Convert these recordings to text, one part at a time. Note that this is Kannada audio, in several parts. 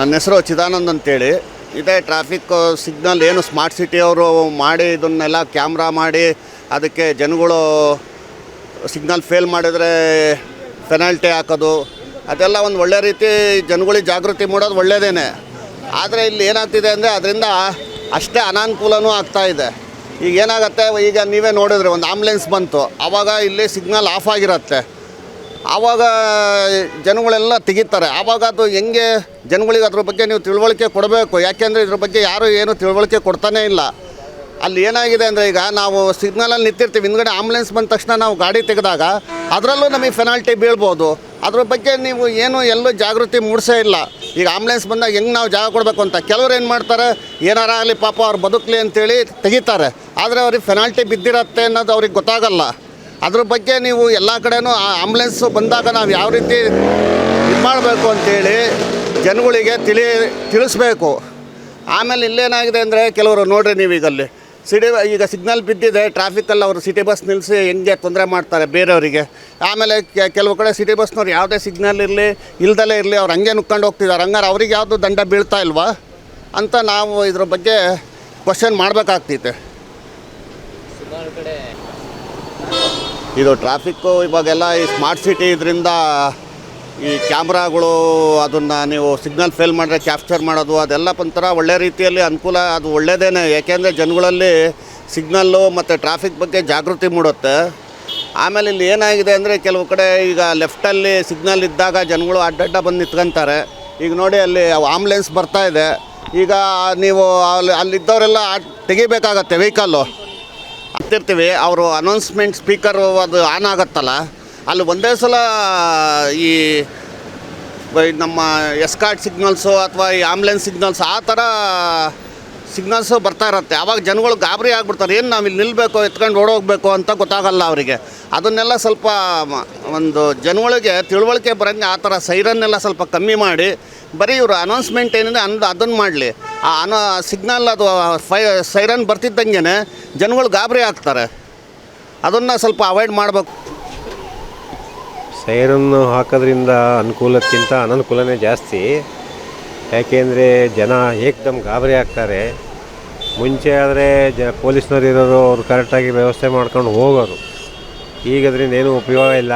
ನನ್ನ ಹೆಸರು ಚಿದಾನಂದ್ ಅಂತೇಳಿ. ಇದೇ ಟ್ರಾಫಿಕ್ ಸಿಗ್ನಲ್ ಏನು ಸ್ಮಾರ್ಟ್ ಸಿಟಿ ಅವರು ಮಾಡಿ ಇದನ್ನೆಲ್ಲ ಕ್ಯಾಮ್ರಾ ಮಾಡಿ ಅದಕ್ಕೆ ಜನಗಳು ಸಿಗ್ನಲ್ ಫೇಲ್ ಮಾಡಿದರೆ ಪೆನಾಲ್ಟಿ ಹಾಕೋದು. ಅದೆಲ್ಲ ಒಂದು ಒಳ್ಳೆ ರೀತಿ ಜನಗಳಿಗೆ ಜಾಗೃತಿ ಮೂಡೋದು ಒಳ್ಳೆಯದೇನೆ ಆದರೆ ಇಲ್ಲಿ ಏನಾಗ್ತಿದೆ ಅಂದರೆ ಅದರಿಂದ ಅಷ್ಟೇ ಅನಾನುಕೂಲನೂ ಇದೆ. ಈಗ ಏನಾಗುತ್ತೆ, ಈಗ ನೀವೇ ನೋಡಿದ್ರೆ ಒಂದು ಆಂಬುಲೆನ್ಸ್ ಬಂತು. ಆವಾಗ ಇಲ್ಲಿ ಸಿಗ್ನಲ್ ಆಫ್ ಆಗಿರುತ್ತೆ. ಆವಾಗ ಜನಗಳೆಲ್ಲ ತೆಗಿತಾರೆ. ಆವಾಗ ಅದು ಹೆಂಗೆ ಜನಗಳಿಗೆ ಅದ್ರ ಬಗ್ಗೆ ನೀವು ತಿಳುವಳಿಕೆ ಕೊಡಬೇಕು. ಯಾಕೆಂದರೆ ಇದ್ರ ಬಗ್ಗೆ ಯಾರು ಏನು ತಿಳುವಳಿಕೆ ಕೊಡ್ತಾನೇ ಇಲ್ಲ. ಅಲ್ಲಿ ಏನಾಗಿದೆ ಅಂದರೆ ಈಗ ನಾವು ಸಿಗ್ನಲಲ್ಲಿ ನಿಂತಿರ್ತೀವಿ. ಹಿಂದ್ಗಡೆ ಆಂಬುಲೆನ್ಸ್ ಬಂದ ತಕ್ಷಣ ನಾವು ಗಾಡಿ ತೆಗೆದಾಗ ಅದರಲ್ಲೂ ನಮಗೆ ಫೆನಾಲ್ಟಿ ಬೀಳ್ಬೋದು. ಅದ್ರ ಬಗ್ಗೆ ನೀವು ಏನು ಎಲ್ಲೂ ಜಾಗೃತಿ ಮೂಡಿಸೇ ಇಲ್ಲ. ಈಗ ಆಂಬುಲೆನ್ಸ್ ಬಂದಾಗ ಹೆಂಗೆ ನಾವು ಜಾಗ ಕೊಡಬೇಕು ಅಂತ. ಕೆಲವ್ರು ಏನು ಮಾಡ್ತಾರೆ, ಏನಾರ ಆಗಲಿ ಪಾಪ ಅವ್ರು ಬದುಕಲಿ ಅಂತೇಳಿ ತೆಗಿತಾರೆ. ಆದರೆ ಅವ್ರಿಗೆ ಪೆನಾಲ್ಟಿ ಬಿದ್ದಿರತ್ತೆ ಅನ್ನೋದು ಅವ್ರಿಗೆ ಗೊತ್ತಾಗಲ್ಲ. ಅದ್ರ ಬಗ್ಗೆ ನೀವು ಎಲ್ಲ ಕಡೆನೂ ಆ ಆಂಬುಲೆನ್ಸು ಬಂದಾಗ ನಾವು ಯಾವ ರೀತಿ ಇದು ಮಾಡಬೇಕು ಅಂತೇಳಿ ಜನಗಳಿಗೆ ತಿಳಿ, ತಿಳಿಸ್ಬೇಕು. ಆಮೇಲೆ ಇಲ್ಲೇನಾಗಿದೆ ಅಂದರೆ ಕೆಲವರು ನೋಡ್ರಿ ನೀವು ಈಗ ಅಲ್ಲಿ ಸಿಟಿ ಈಗ ಸಿಗ್ನಲ್ ಬಿದ್ದಿದೆ ಟ್ರಾಫಿಕಲ್ಲಿ ಅವರು ಸಿಟಿ ಬಸ್ ನಿಲ್ಲಿಸಿ ಹೆಂಗೆ ತೊಂದರೆ ಮಾಡ್ತಾರೆ ಬೇರೆಯವರಿಗೆ. ಆಮೇಲೆ ಕೆಲವು ಕಡೆ ಸಿಟಿ ಬಸ್ನವ್ರು ಯಾವುದೇ ಸಿಗ್ನಲ್ ಇರಲಿ, ಇಲ್ದಲೇ ಇರಲಿ, ಅವ್ರು ಹಂಗೆ ನುಕ್ಕೊಂಡು ಹೋಗ್ತಿದ್ದಾರೆ ಹಂಗಾರೆ ಅವ್ರಿಗೆ ಯಾವುದು ದಂಡ ಬೀಳ್ತಾ ಇಲ್ವಾ? ಅಂತ ನಾವು ಇದ್ರ ಬಗ್ಗೆ ಕ್ವಶನ್ ಮಾಡಬೇಕಾಗ್ತೈತೆ. ಇದು ಟ್ರಾಫಿಕ್ಕು ಇವಾಗೆಲ್ಲ ಈ ಸ್ಮಾರ್ಟ್ ಸಿಟಿ ಇದರಿಂದ ಈ ಕ್ಯಾಮ್ರಾಗಳು ಅದನ್ನು ನೀವು ಸಿಗ್ನಲ್ ಫೇಲ್ ಮಾಡಿದ್ರೆ ಕ್ಯಾಪ್ಚರ್ ಮಾಡೋದು ಅದೆಲ್ಲ ಒಂಥರ ಒಳ್ಳೆ ರೀತಿಯಲ್ಲಿ ಅನುಕೂಲ, ಅದು ಒಳ್ಳೆಯದೇನೆ ಯಾಕೆಂದರೆ ಜನಗಳಲ್ಲಿ ಸಿಗ್ನಲ್ಲು ಮತ್ತು ಟ್ರಾಫಿಕ್ ಬಗ್ಗೆ ಜಾಗೃತಿ ಮೂಡುತ್ತೆ. ಆಮೇಲೆ ಇಲ್ಲಿ ಏನಾಗಿದೆ ಅಂದರೆ ಕೆಲವು ಕಡೆ ಈಗ ಲೆಫ್ಟಲ್ಲಿ ಸಿಗ್ನಲ್ ಇದ್ದಾಗ ಜನಗಳು ಅಡ್ಡಡ್ಡ ಬಂದು ನಿಂತ್ಕೊಂತಾರೆ. ಈಗ ನೋಡಿ ಅಲ್ಲಿ ಆಂಬುಲೆನ್ಸ್ ಬರ್ತಾ ಇದೆ. ಈಗ ನೀವು ಅಲ್ಲಿ ಅಲ್ಲಿದ್ದವರೆಲ್ಲ ತೆಗಿಬೇಕಾಗತ್ತೆ ವೆಹಿಕಲ್ಲು. ಹತ್ತಿರ್ತೀವಿ ಅವರು ಅನೌನ್ಸ್ಮೆಂಟ್ ಸ್ಪೀಕರು ಅದು ಆನ್ ಆಗುತ್ತಲ್ಲ, ಅಲ್ಲಿ ಒಂದೇ ಸಲ ಈ ನಮ್ಮ ಎಸ್ಕಾರ್ಟ್ ಸಿಗ್ನಲ್ಸು ಅಥವಾ ಈ ಆಂಬ್ಯುಲೆನ್ಸ್ ಸಿಗ್ನಲ್ಸ್ ಆ ಥರ ಸಿಗ್ನಲ್ಸು ಬರ್ತಾ ಇರುತ್ತೆ. ಆವಾಗ ಜನಗಳು ಗಾಬರಿ ಆಗ್ಬಿಡ್ತಾರೆ, ಏನು ನಾವು ಇಲ್ಲಿ ನಿಲ್ಲಬೇಕು ಎತ್ಕೊಂಡು ಓಡೋಗ್ಬೇಕು ಅಂತ ಗೊತ್ತಾಗಲ್ಲ ಅವರಿಗೆ. ಅದನ್ನೆಲ್ಲ ಸ್ವಲ್ಪ ಒಂದು ಜನಗಳಿಗೆ ತಿಳುವಳಿಕೆ ಬರೋಂಗೆ ಆ ಥರ ಸೈರನ್ನೆಲ್ಲ ಸ್ವಲ್ಪ ಕಮ್ಮಿ ಮಾಡಿ ಬರೀ ಇವರು ಅನೌನ್ಸ್ಮೆಂಟ್ ಏನಿದೆ ಅನ್ನೋದು ಅದನ್ನು ಮಾಡಲಿ. ಆ ಅನ ಸಿಗ್ನಲ್ ಅದು ಫೈ ಸೈರನ್ ಬರ್ತಿದ್ದಂಗೆ ಜನಗಳು ಗಾಬರಿ ಆಗ್ತಾರೆ. ಅದನ್ನು ಸ್ವಲ್ಪ ಅವಾಯ್ಡ್ ಮಾಡಬೇಕು. ಸೈರನ್ನು ಹಾಕೋದ್ರಿಂದ ಅನುಕೂಲಕ್ಕಿಂತ ಅನನುಕೂಲನೇ ಜಾಸ್ತಿ. ಯಾಕೆಂದರೆ ಜನ ಏಕ್ದಮ್ ಗಾಬರಿ ಆಗ್ತಾರೆ. ಮುಂಚೆ ಆದರೆ ಜ, ಪೊಲೀಸ್ನವ್ರು ಇರೋರು ಅವರು ಕರೆಕ್ಟಾಗಿ ವ್ಯವಸ್ಥೆ ಮಾಡ್ಕೊಂಡು ಹೋಗೋರು. ಈಗ ಅದರಿಂದ ಏನೂ ಉಪಯೋಗ ಇಲ್ಲ.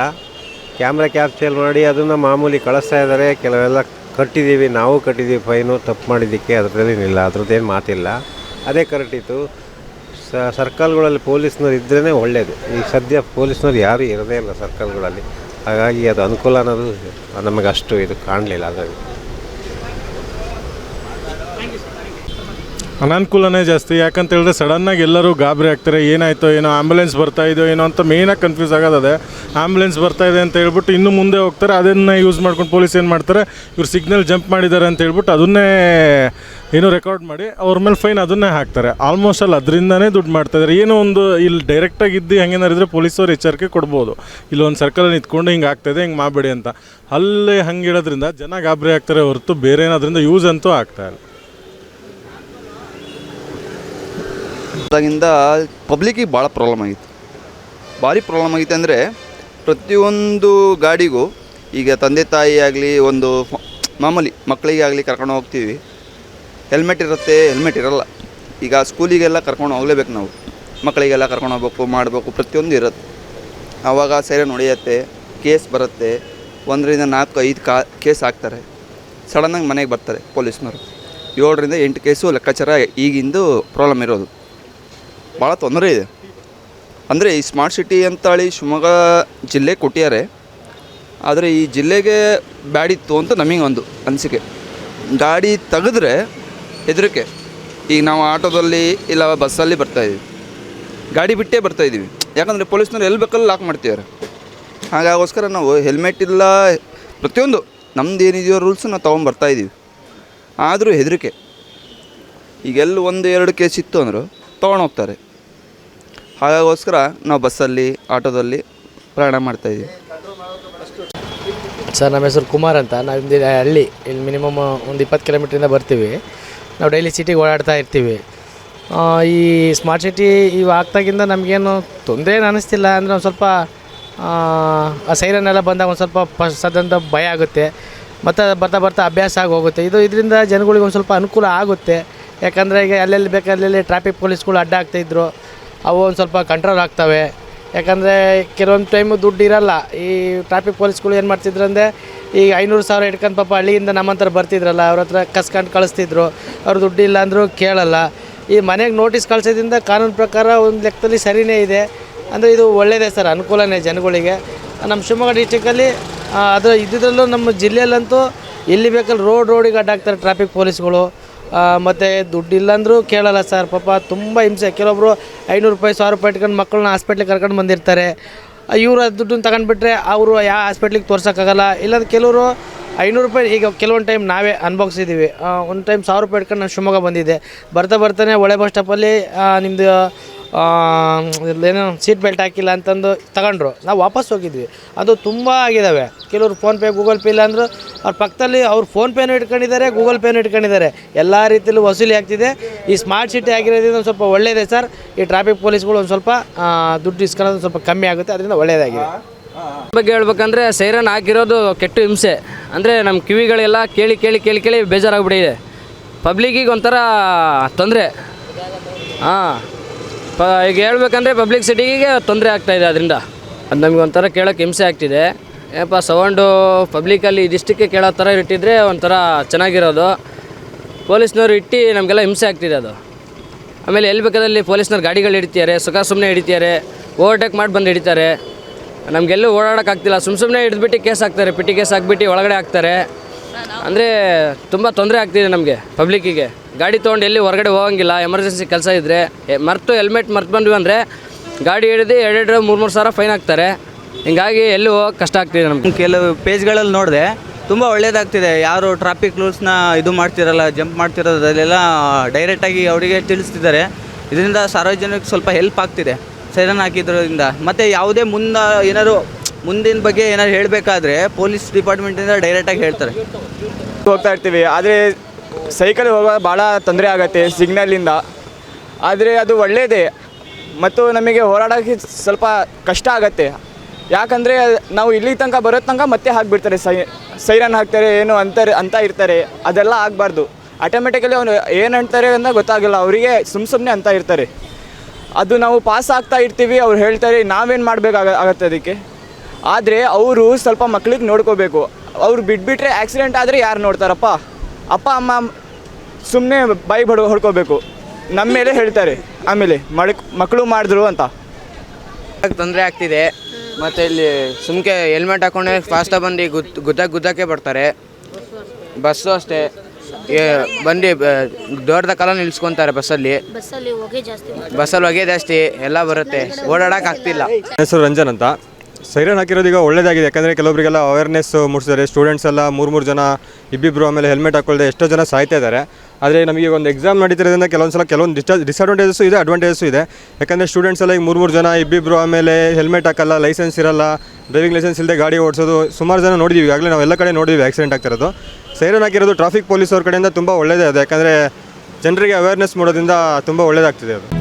ಕ್ಯಾಮ್ರಾ ಕ್ಯಾಪ್ಚರ್ ಮಾಡಿ ಅದನ್ನು ಮಾಮೂಲಿ ಕಳಿಸ್ತಾ ಇದ್ದಾರೆ ಕೆಲವೆಲ್ಲ ಕಟ್ಟಿದ್ದೀವಿ, ನಾವು ಕಟ್ಟಿದ್ದೀವಿ, ಫೈನು, ತಪ್ಪು ಮಾಡಿದ್ದಕ್ಕೆ ಅದರದ್ದೇನಿಲ್ಲ ಅದ್ರದ್ದೇನು ಮಾತಿಲ್ಲ. ಅದೇ ಕರೆಕ್ಟ್ ಇತ್ತು. ಸರ್ಕಲ್ಗಳಲ್ಲಿ ಪೊಲೀಸ್ನವ್ರು ಇದ್ರೇ ಒಳ್ಳೆಯದು ಈಗ ಸದ್ಯ ಪೊಲೀಸ್ನವ್ರು ಯಾರೂ ಇರೋದೇ ಇಲ್ಲ ಸರ್ಕಲ್ಗಳಲ್ಲಿ. ಹಾಗಾಗಿ ಅದು ಅನುಕೂಲ ಅನ್ನೋದು ನಮಗೆ ಅಷ್ಟು ಇದು ಕಾಣಲಿಲ್ಲ ಹಾಗಾಗಿ ಅನಾನುಕೂಲನೇ ಜಾಸ್ತಿ. ಯಾಕಂತ ಹೇಳಿದ್ರೆ ಸಡನ್ನಾಗಿ ಎಲ್ಲರೂ ಗಾಬರಿ ಆಗ್ತಾರೆ. ಏನಾಯ್ತೋ ಏನೋ ಆ್ಯಂಬುಲೆನ್ಸ್ ಬರ್ತಾ ಇದೆಯೋ ಏನೋ ಅಂತ ಮೇಯ್ನಾಗಿ ಕನ್ಫ್ಯೂಸ್ ಆಗೋದೇ ಆ್ಯಂಬುಲೆನ್ಸ್ ಬರ್ತಾ ಇದೆ ಅಂತ ಹೇಳ್ಬಿಟ್ಟು ಇನ್ನು ಮುಂದೆ ಹೋಗ್ತಾರೆ. ಅದನ್ನು ಯೂಸ್ ಮಾಡ್ಕೊಂಡು ಪೊಲೀಸ್ ಏನು ಮಾಡ್ತಾರೆ? ಇವ್ರು ಸಿಗ್ನಲ್ ಜಂಪ್ ಮಾಡಿದ್ದಾರೆ ಅಂತ ಹೇಳ್ಬಿಟ್ಟು ಅದನ್ನೇ ಏನೋ ರೆಕಾರ್ಡ್ ಮಾಡಿ ಅವ್ರ ಮೇಲೆ ಫೈನ್ ಅದನ್ನೇ ಹಾಕ್ತಾರೆ. ಆಲ್ಮೋಸ್ಟ್ ಅಲ್ಲಿ ಅದರಿಂದನೇ ದುಡ್ಡು ಮಾಡ್ತಾಯಿದ್ದಾರೆ ಏನೋ ಒಂದು ಇಲ್ಲಿ ಡೈರೆಕ್ಟಾಗಿ ಇದ್ದು ಹೆಂಗೇನಾರಿದ್ರೆ ಪೊಲೀಸವ್ರು ಎಚ್ಚರಿಕೆ ಕೊಡ್ಬೋದು. ಇಲ್ಲೊಂದು ಸರ್ಕಲಲ್ಲಿ ನಿಂತ್ಕೊಂಡು ಹಿಂಗೆ ಆಗ್ತಾಯಿದೆ ಹಿಂಗೆ ಮಾಡಬೇಡಿ ಅಂತ. ಅಲ್ಲೇ ಹಂಗೆ ಹೇಳೋದ್ರಿಂದ ಜನ ಗಾಬರಿ ಆಗ್ತಾರೆ ಹೊರತು ಬೇರೆ ಏನಾದ್ರಿಂದ ಯೂಸ್ ಅಂತೂ ಆಗ್ತಾ ಅದಾಗಿಂದ ಪಬ್ಲಿಕ್ಕಿಗೆ ಭಾಳ ಪ್ರಾಬ್ಲಮ್ ಆಗಿತ್ತು. ಭಾರಿ ಪ್ರಾಬ್ಲಮ್ ಆಗಿತ್ತು ಅಂದರೆ ಪ್ರತಿಯೊಂದು ಗಾಡಿಗೂ ಈಗ ತಂದೆ ತಾಯಿ ಆಗಲಿ ಒಂದು ಮಾಮೂಲಿ ಮಕ್ಕಳಿಗೆ ಆಗಲಿ ಕರ್ಕೊಂಡು ಹೋಗ್ತೀವಿ. ಹೆಲ್ಮೆಟ್ ಇರುತ್ತೆ ಹೆಲ್ಮೆಟ್ ಇರಲ್ಲ. ಈಗ ಸ್ಕೂಲಿಗೆಲ್ಲ ಕರ್ಕೊಂಡು ಹೋಗ್ಲೇಬೇಕು ನಾವು. ಮಕ್ಕಳಿಗೆಲ್ಲ ಕರ್ಕೊಂಡು ಹೋಗ್ಬೇಕು, ಮಾಡಬೇಕು, ಪ್ರತಿಯೊಂದು ಇರುತ್ತೆ. ಆವಾಗ ಸೈರನ್ ಹೊಡೆಯುತ್ತೆ ಕೇಸ್ ಬರುತ್ತೆ. ಒಂದರಿಂದ ನಾಲ್ಕು, ಐದು ಕಾ ಕೇಸ್ ಹಾಕ್ತಾರೆ. ಸಡನ್ನಾಗಿ ಮನೆಗೆ ಬರ್ತಾರೆ ಪೊಲೀಸ್ನವರು. ಏಳರಿಂದ ಎಂಟು ಕೇಸು ಲೆಕ್ಕಾಚಾರ ಈಗಿಂದು ಪ್ರಾಬ್ಲಮ್ ಇರೋದು. ಭಾಳ ತೊಂದರೆ ಇದೆ. ಅಂದರೆ ಈ ಸ್ಮಾರ್ಟ್ ಸಿಟಿ ಅಂತೇಳಿ ಶಿವಮೊಗ್ಗ ಜಿಲ್ಲೆ ಕೊಟ್ಟಿದ್ದಾರೆ. ಆದರೆ ಈ ಜಿಲ್ಲೆಗೆ ಬ್ಯಾಡಿತ್ತು ಅಂತ ನಮಗೆ ಒಂದು ಅನಿಸಿಕೆ. ಗಾಡಿ ತೆಗೆದ್ರೆ ಹೆದರಿಕೆ. ಈಗ ನಾವು ಆಟೋದಲ್ಲಿ ಇಲ್ಲ ಬಸ್ಸಲ್ಲಿ ಬರ್ತಾಯಿದ್ದೀವಿ ಗಾಡಿ ಬಿಟ್ಟೇ ಬರ್ತಾಯಿದ್ದೀವಿ ಯಾಕಂದರೆ ಪೊಲೀಸ್ನವ್ರು ಎಲ್ಲಿ ಬೇಕಲ್ಲಿ ಲಾಕ್ ಮಾಡ್ತಿದ್ದಾರೆ. ಹಾಗಾಗೋಸ್ಕರ ನಾವು ಹೆಲ್ಮೆಟ್ ಇಲ್ಲ, ಪ್ರತಿಯೊಂದು ನಮ್ದು ಏನಿದೆಯೋ ರೂಲ್ಸು ನಾವು ತೊಗೊಂಡು ಆದರೂ ಹೆದರಿಕೆ. ಈಗ ಎಲ್ಲಿ ಒಂದು ಎರಡು ಕೇಸ್ ಇತ್ತು ಅಂದರು ತೊಗೊಂಡು ಹೋಗ್ತಾರೆ ಹಾಗಾಗೋಸ್ಕರ ನಾವು ಬಸ್ಸಲ್ಲಿ ಆಟೋದಲ್ಲಿ ಪ್ರಯಾಣ ಮಾಡ್ತಾಯಿದ್ದೀವಿ ಸರ್ ನಮ್ಮ ಹೆಸರು ಕುಮಾರ್ ಅಂತ. ನಾವು ಹಳ್ಳಿ ಇಲ್ಲಿ ಮಿನಿಮಮ್ ಒಂದು ಇಪ್ಪತ್ತು ಕಿಲೋಮೀಟ್ರಿಂದ ಬರ್ತೀವಿ. ನಾವು ಡೈಲಿ ಸಿಟಿಗೆ ಓಡಾಡ್ತಾ ಇರ್ತೀವಿ. ಈ ಸ್ಮಾರ್ಟ್ ಸಿಟಿ ಇವು ಆಗ್ತಾಗಿಂದ ನಮಗೇನು ತೊಂದರೆ ಏನು ಅನ್ನಿಸ್ತಿಲ್ಲ ಅಂದರೆ ಒಂದು ಸ್ವಲ್ಪ ಆ, ಸೈರನ್ನೆಲ್ಲ ಬಂದಾಗ ಒಂದು ಸ್ವಲ್ಪ ಸದಂತ ಭಯ ಆಗುತ್ತೆ. ಮತ್ತು ಬರ್ತಾ ಬರ್ತಾ ಅಭ್ಯಾಸ ಆಗೋಗುತ್ತೆ. ಇದು ಇದರಿಂದ ಜನಗಳಿಗೆ ಒಂದು ಸ್ವಲ್ಪ ಅನುಕೂಲ ಆಗುತ್ತೆ. ಯಾಕಂದರೆ ಈಗ ಎಲ್ಲೆಲ್ಲಿ ಬೇಕಾದಲ್ಲಿ ಟ್ರಾಫಿಕ್ ಪೊಲೀಸ್ಗಳು ಅಡ್ಡ ಆಗ್ತಾಯಿದ್ರು ಅವು ಒಂದು ಸ್ವಲ್ಪ ಕಂಟ್ರೋಲ್ ಆಗ್ತವೆ. ಯಾಕಂದರೆ ಕೆಲವೊಂದು ಟೈಮು ದುಡ್ಡು ಇರಲ್ಲ. ಈ ಟ್ರಾಫಿಕ್ ಪೊಲೀಸ್ಗಳು ಏನು ಮಾಡ್ತಿದ್ರು ಅಂದರೆ, ಈಗ ಐನೂರು ಸಾವಿರ ಇಟ್ಕೊಂಡು ಪಾಪ ಹಳ್ಳಿಯಿಂದ ನಮ್ಮಂತರ ಬರ್ತಿದ್ರಲ್ಲ, ಅವ್ರ ಹತ್ರ ಕಸ್ಕೊಂಡು ಕಳಿಸ್ತಿದ್ರು. ಅವ್ರು ದುಡ್ಡಿಲ್ಲ ಅಂದರೂ ಕೇಳಲ್ಲ. ಈ ಮನೆಗೆ ನೋಟಿಸ್ ಕಳಿಸೋದ್ರಿಂದ ಕಾನೂನು ಪ್ರಕಾರ ಒಂದು ಲೆಕ್ಕದಲ್ಲಿ ಸರಿಯೇ ಇದೆ. ಅಂದರೆ ಇದು ಒಳ್ಳೆಯದೇ ಸರ್, ಅನುಕೂಲನೇ ಜನಗಳಿಗೆ. ನಮ್ಮ ಶಿವಮೊಗ್ಗ ಡಿಸ್ಟಿಕಲ್ಲಿ ಅದು ಇದ್ದಿದ್ರಲ್ಲೂ ನಮ್ಮ ಜಿಲ್ಲೆಯಲ್ಲಂತೂ ಎಲ್ಲಿ ಬೇಕಲ್ಲಿ ರೋಡ್ ರೋಡಿಗೆ ಅಡ್ಡಾಗ್ತಾರೆ ಟ್ರಾಫಿಕ್ ಪೊಲೀಸ್ಗಳು ಮತ್ತು ದುಡ್ಡಿಲ್ಲ ಅಂದರೂ ಕೇಳಲ್ಲ ಸರ್. ಪಾಪ ತುಂಬ ಹಿಂಸೆ. ಕೆಲವೊಬ್ಬರು ಐನೂರು ರೂಪಾಯಿ, ಸಾವಿರ ರೂಪಾಯಿ ಇಟ್ಕೊಂಡು ಮಕ್ಕಳನ್ನ ಹಾಸ್ಪಿಟ್ಲಿಗೆ ಕರ್ಕೊಂಡು ಬಂದಿರ್ತಾರೆ. ಇವರು ದುಡ್ಡನ್ನು ತಗೊಂಡ್ಬಿಟ್ರೆ ಅವರು ಯಾವ ಹಾಸ್ಪಿಟ್ಲಿಗೆ ತೋರ್ಸೋಕ್ಕಾಗಲ್ಲ. ಇಲ್ಲಾಂದ್ರೆ ಕೆಲವರು ಐನೂರು ರೂಪಾಯಿ ಈಗ ಕೆಲವೊಂದು ಟೈಮ್ ನಾವೇ ಅನುಭವಿಸಿದ್ದೀವಿ ಒಂದು ಟೈಮ್ ಸಾವಿರ ರೂಪಾಯಿ ಇಟ್ಕೊಂಡು ನಾನು ಶಿವಮೊಗ್ಗ ಬಂದಿದ್ದೆ ಬರ್ತಾ ಬರ್ತಾನೆ ಒಳ್ಳೆ ಬಸ್ ಸ್ಟಾಪಲ್ಲಿ ನಿಮ್ಮದು ಏನು ಸೀಟ್ ಬೆಲ್ಟ್ ಹಾಕಿಲ್ಲ ಅಂತಂದು ತಗೊಂಡ್ರು. ನಾವು ವಾಪಸ್ ಹೋಗಿದ್ವಿ. ಅದು ತುಂಬ ಆಗಿದ್ದಾವೆ ಕೆಲವರು ಫೋನ್ಪೇ ಗೂಗಲ್ ಪೇ ಇಲ್ಲ ಅಂದರು ಅವ್ರ ಪಕ್ಕದಲ್ಲಿ ಅವ್ರು ಫೋನ್ಪೇನೂ ಇಟ್ಕೊಂಡಿದ್ದಾರೆ ಗೂಗಲ್ ಪೇನೂ ಇಟ್ಕೊಂಡಿದ್ದಾರೆ. ಎಲ್ಲ ರೀತಿಯಲ್ಲೂ ವಸೂಲಿ ಆಗ್ತಿದೆ. ಈ ಸ್ಮಾರ್ಟ್ ಸಿಟಿ ಆಗಿರೋದ್ರಿಂದ ಸ್ವಲ್ಪ ಒಳ್ಳೆಯದೇ ಸರ್ ಈ ಟ್ರಾಫಿಕ್ ಪೊಲೀಸ್ಗಳು ಒಂದು ಸ್ವಲ್ಪ ದುಡ್ಡು ಇಸ್ಕೊಳ್ಳೋದು ಸ್ವಲ್ಪ ಕಮ್ಮಿ ಆಗುತ್ತೆ. ಅದರಿಂದ ಒಳ್ಳೆಯದಾಗಿದೆ ಬಗ್ಗೆ ಹೇಳ್ಬೇಕಂದ್ರೆ ಸೈರನ್ ಹಾಕಿರೋದು ಕೆಟ್ಟು ಹಿಂಸೆ. ಅಂದರೆ ನಮ್ಮ ಕಿವಿಗಳೆಲ್ಲ ಕೇಳಿ ಕೇಳಿ ಕೇಳಿ ಕೇಳಿ ಬೇಜಾರಾಗ್ಬಿಟ್ಟಿದೆ. ಪಬ್ಲಿಕ್ಕಿಗೆ ಒಂಥರ ತೊಂದರೆ. ಹಾಂ. ಪ ಈಗ ಹೇಳ್ಬೇಕಂದ್ರೆ ಪಬ್ಲಿಕ್ ಸಿಟಿಗೆ ತೊಂದರೆ ಆಗ್ತಾಯಿದೆ ಅದರಿಂದ. ಅದು ನಮಗೆ ಒಂಥರ ಕೇಳೋಕ್ಕೆ ಹಿಂಸೆ ಆಗ್ತಿದೆ. ಏನಪ್ಪ ಸೌಂಡು ಪಬ್ಲಿಕಲ್ಲಿ ಇದಿಷ್ಟಕ್ಕೆ ಕೇಳೋ ಥರ ಇಟ್ಟಿದ್ರೆ ಒಂಥರ ಚೆನ್ನಾಗಿರೋದು. ಪೊಲೀಸ್ನವ್ರು ಇಟ್ಟು ನಮಗೆಲ್ಲ ಹಿಂಸೆ ಆಗ್ತಿದೆ ಅದು. ಆಮೇಲೆ ಎಲ್ಲಿ ಬೇಕಾದಲ್ಲಿ ಪೊಲೀಸ್ನವ್ರು ಗಾಡಿಗಳು ಹಿಡಿತಾರೆ ಸುಖ ಸುಮ್ಮನೆ ಹಿಡಿತಾರೆ ಓವರ್ಟೇಕ್ ಮಾಡಿ ಬಂದು ಹಿಡಿತಾರೆ. ನಮಗೆಲ್ಲೂ ಓಡಾಡೋಕ್ಕಾಗ್ತಿಲ್ಲ ಸುಮ್ಮ ಸುಮ್ಮನೆ ಹಿಡಿದ್ಬಿಟ್ಟು ಕೇಸ್ ಹಾಕ್ತಾರೆ. ಪಿಟಿ ಕೇಸ್ ಹಾಕ್ಬಿಟ್ಟು ಒಳಗಡೆ ಹಾಕ್ತಾರೆ. ಅಂದರೆ ತುಂಬ ತೊಂದರೆ ಆಗ್ತಿದೆ ನಮಗೆ ಪಬ್ಲಿಕ್ಕಿಗೆ. ಗಾಡಿ ತೊಗೊಂಡು ಎಲ್ಲಿ ಹೊರಗಡೆ ಹೋಗಂಗಿಲ್ಲ. ಎಮರ್ಜೆನ್ಸಿ ಕೆಲಸ ಇದ್ದರೆ ಮರ್ತು ಹೆಲ್ಮೆಟ್ ಮರ್ತು ಬಂದ್ವಿ ಅಂದರೆ ಗಾಡಿ ಹಿಡಿದು ಎರಡೆರಡು ಮೂರು ಮೂರು ಸಾವಿರ ಫೈನ್ ಹಾಕ್ತಾರೆ. ಹಿಂಗಾಗಿ ಎಲ್ಲೂ ಹೋಗೋಕೆ ಕಷ್ಟ ಆಗ್ತಿದೆ ನಮಗೆ. ಕೆಲವು ಪೇಜ್ಗಳಲ್ಲಿ ನೋಡಿದೆ ತುಂಬ ಒಳ್ಳೇದಾಗ್ತಿದೆ. ಯಾರು ಟ್ರಾಫಿಕ್ ರೂಲ್ಸ್ನ ಇದು ಮಾಡ್ತಿರಲ್ಲ ಜಂಪ್ ಮಾಡ್ತಿರೋದ್ರಲ್ಲೆಲ್ಲ ಡೈರೆಕ್ಟಾಗಿ ಅವರಿಗೆ ತಿಳಿಸ್ತಿದ್ದಾರೆ. ಇದರಿಂದ ಸಾರ್ವಜನಿಕ ಸ್ವಲ್ಪ ಹೆಲ್ಪ್ ಆಗ್ತಿದೆ. ಸೈರನ್ ಹಾಕಿದ್ರಿಂದ ಮತ್ತು ಯಾವುದೇ ಮುಂದೆ ಏನಾದ್ರು ಮುಂದಿನ ಬಗ್ಗೆ ಏನಾದ್ರು ಹೇಳಬೇಕಾದ್ರೆ ಪೊಲೀಸ್ ಡಿಪಾರ್ಟ್ಮೆಂಟಿಂದ ಡೈರೆಕ್ಟಾಗಿ ಹೇಳ್ತಾರೆ. ಹೋಗ್ತಾ ಇರ್ತೀವಿ. ಆದರೆ ಸೈಕಲ್ ಹೋಗುವಾಗ ಭಾಳ ತೊಂದರೆ ಆಗುತ್ತೆ ಸಿಗ್ನಲಿಂದ ಆದರೆ ಅದು ಒಳ್ಳೇದೇ. ಮತ್ತು ನಮಗೆ ಹೋರಾಡೋಕೆ ಸ್ವಲ್ಪ ಕಷ್ಟ ಆಗತ್ತೆ. ಯಾಕಂದರೆ ನಾವು ಇಲ್ಲಿ ತನಕ ಬರೋ ತನಕ ಮತ್ತೆ ಹಾಕ್ಬಿಡ್ತಾರೆ. ಸೈ, ಸೈರನ್ ಹಾಕ್ತಾರೆ, ಏನು ಅಂತಾರೆ, ಅಂತ ಇರ್ತಾರೆ. ಅದೆಲ್ಲ ಆಗಬಾರ್ದು. ಆಟೋಮೆಟಿಕಲಿ ಅವನು ಏನು ಅಂತಾರೆ ಅಂತ ಗೊತ್ತಾಗಲ್ಲ. ಅವರಿಗೆ ಸುಮ್ಮ ಸುಮ್ಮನೆ ಅಂತ ಇರ್ತಾರೆ. ಅದು ನಾವು ಪಾಸ್ ಆಗ್ತಾ ಇರ್ತೀವಿ, ಅವ್ರು ಹೇಳ್ತಾರೆ, ನಾವೇನು ಮಾಡಬೇಕಾಗ ಆಗತ್ತೆ ಅದಕ್ಕೆ. ಆದರೆ ಅವರು ಸ್ವಲ್ಪ ಮಕ್ಳಿಗೆ ನೋಡ್ಕೋಬೇಕು. ಅವ್ರು ಬಿಟ್ಬಿಟ್ರೆ ಆಕ್ಸಿಡೆಂಟ್ ಆದರೆ ಯಾರು ನೋಡ್ತಾರಪ್ಪ? ಅಪ್ಪ, ಅಮ್ಮ ಸುಮ್ಮನೆ ಬೈ ಬಡ ಹೊಡ್ಕೋಬೇಕು. ನಮ್ಮ ಮೇಲೆ ಹೇಳ್ತಾರೆ. ಆಮೇಲೆ ಮಳಕ್ ಮಕ್ಕಳು ಮಾಡಿದ್ರು ಅಂತ. ತೊಂದರೆ ಆಗ್ತಿದೆ. ಮತ್ತು ಇಲ್ಲಿ ಸುಮ್ಕೆ ಹೆಲ್ಮೆಟ್ ಹಾಕೊಂಡೆ ಫಾಸ್ಟಾಗಿ ಬಂದು ಗುದ್ ಗುದ್ದಕ್ಕೆ ಗುದ್ದಕ್ಕೆ ಬರ್ತಾರೆ. ಬಸ್ಸು ಅಷ್ಟೇ. ಏ, ಬಂದು ದೊಡ್ಡದ ಕಾಲ ನಿಲ್ಸ್ಕೊಂತಾರೆ ಬಸ್ಸಲ್ಲಿ. ಬಸ್ಸಲ್ಲಿ ಹೊಗೆ ಜಾಸ್ತಿ ಬಸ್ಸಲ್ಲಿ ಹೊಗೆ ಜಾಸ್ತಿ ಎಲ್ಲ ಬರುತ್ತೆ. ಓಡಾಡಕ್ ಆಗ್ತಿಲ್ಲ. ಹೆಸರು ರಂಜನ್ ಅಂತ. ಸೈರನ್ ಹಾಕಿರೋದು ಈಗ ಒಳ್ಳೇದಾಗಿದೆ. ಯಾಕಂದರೆ ಕೆಲವೊಬ್ಬರಿಗೆಲ್ಲ ಅವೇರ್ನೆಸ್ ಮೂಡಿಸಿದ್ದಾರೆ. ಸ್ಟೂಡೆಂಟ್ಸ್ ಎಲ್ಲ ಮೂರು ಮೂರು ಜನ ಇಬ್ಬಿಬ್ರು ಆಮೇಲೆ ಹೆಲ್ಮೆಟ್ ಹಾಕೊಳ್ಳದೆ ಎಷ್ಟೋ ಜನ ಸಾಯ್ತಾ ಇದ್ದಾರೆ. ಆದರೆ ನಮಗೆ ಒಂದು ಎಕ್ಸಾಮ್ ನಡೀತಿರೋದ್ರಿಂದ ಕೆಲವೊಂದು ಸಲ ಕೆಲವೊಂದು ಡಿಸ್ಟ ಡಿಸ್ಅಡ್ವಾಂಟೇಜಸ್ಸು ಇದೆ ಅಡ್ವಾಂಟೇಜಸ್ಸು ಇದೆ. ಯಾಕಂದರೆ ಸ್ಟೂಡೆಂಟ್ಸ್ ಎಲ್ಲ ಈಗ ಮೂರು ಮೂರು ಜನ ಇಬ್ಬಿಬ್ರು ಆಮೇಲೆ ಹೆಲ್ಮೆಟ್ ಹಾಕಲ್ಲ ಲೈಸೆನ್ಸ್ ಇರಲ್ಲ. ಡ್ರೈವಿಂಗ್ ಲೈಸೆನ್ಸ್ ಇಲ್ಲದೆ ಗಾಡಿ ಓಡಿಸೋದು, ಸುಮಾರು ಜನ ನೋಡಿದ್ದೀವಿ ಆಗಲೇ ನಾವು ಎಲ್ಲ ಕಡೆ ನೋಡಿದ್ದೀವಿ ಆಕ್ಸಿಡೆಂಟ್ ಆಗ್ತಿರೋದು. ಸೈರನ್ ಹಾಕಿರೋದು ಟ್ರಾಫಿಕ್ ಪೊಲೀಸ್ ಅವ್ರ ಕಡೆಯಿಂದ ತುಂಬ ಒಳ್ಳೆಯದೇ ಅದು. ಯಾಕಂದರೆ, ಜನರಿಗೆ ಅವೇರ್ನೆಸ್ ಮಾಡೋದ್ರಿಂದ ತುಂಬ ಒಳ್ಳೆಯದಾಗ್ತಿದೆ ಅದು.